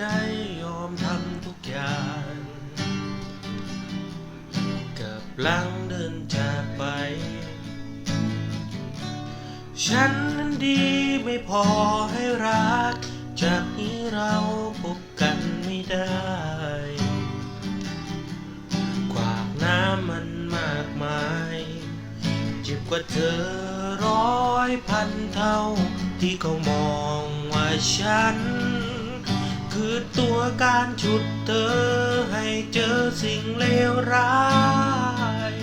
ใจยอมทำทุกอย่างกับลังเดินจากไป ฉันนั้นดีไม่พอให้รัก จากนี้เราพบกันไม่ได้กวากน้ำมันมากมายเจ็บกว่าเธอร้อยพันเท่าที่เขามองว่าฉัน คือตัวการฉุดเธอให้เจอสิ่งเลวร้าย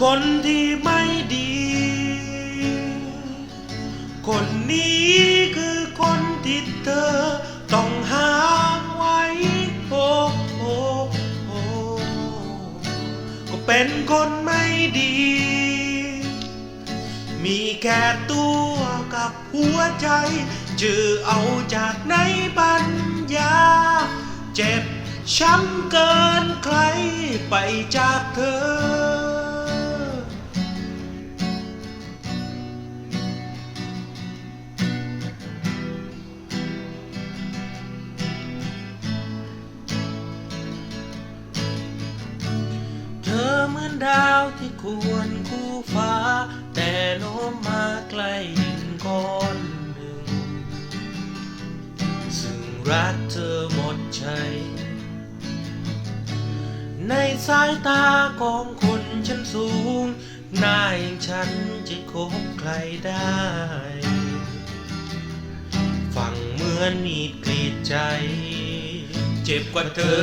คนที่ไม่ดี คนนี้คือคนที่เธอต้องห้ามไว้โอ้โอ้โอ้ก็เป็นคนไม่ดี มีแค่ตัวกับหัวใจจะเอาจากไหนปัญญา เจ็บช้ำเกินใครไปจากเธอ เหมือนดาวที่ควรคู่ฟ้า แต่โน้มมาใกล้ดินก้อนหนึ่ง ซึ่งรักเธอหมดใจ ในสายตาของคนชั้นสูงหน้าอย่างฉันจะคบใครได้ ฟังเหมือนมีดกรีดใจ เจ็บกว่าเธอ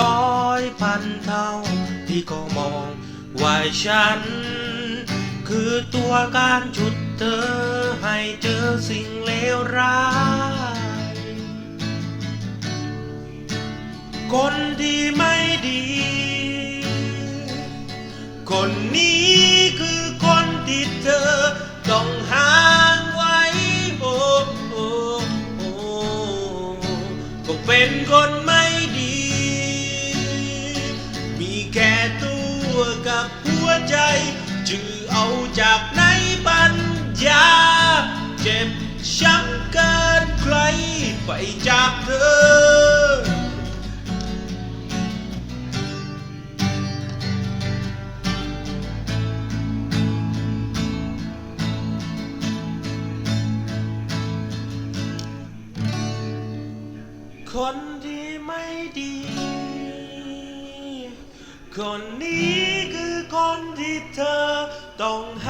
ร้อยพันเท่า ที่ก็มองว่าฉัน คือตัวการจุดเธอให้เจอสิ่งเลวร้าย คนที่ไม่ดี คนนี้ ไปจากเธอ คนที่ไม่ดี คนนี้คือคนที่เธอต้องหา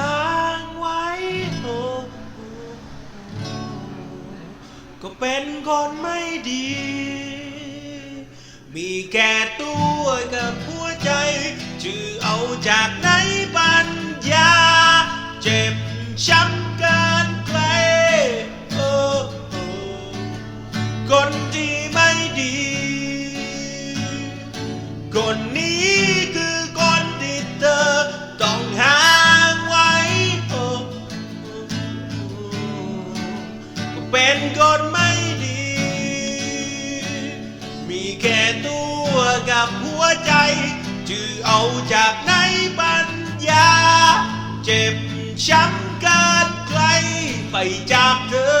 ก็เป็นคนไม่ดี มีแค่ตัวกับหัวใจจะเอาจากไหนปัญญา เจ็บช้ำเกินใครโอ้โอ้คนที่ไม่ดี คนนี้คือคนที่เธอต้องห่างไว้โอ้ก็เป็นคน มีแค่ตัวกับหัวใจจะเอาจากไหนปัญญา เจ็บช้ำเกินไกลไปจากเธอ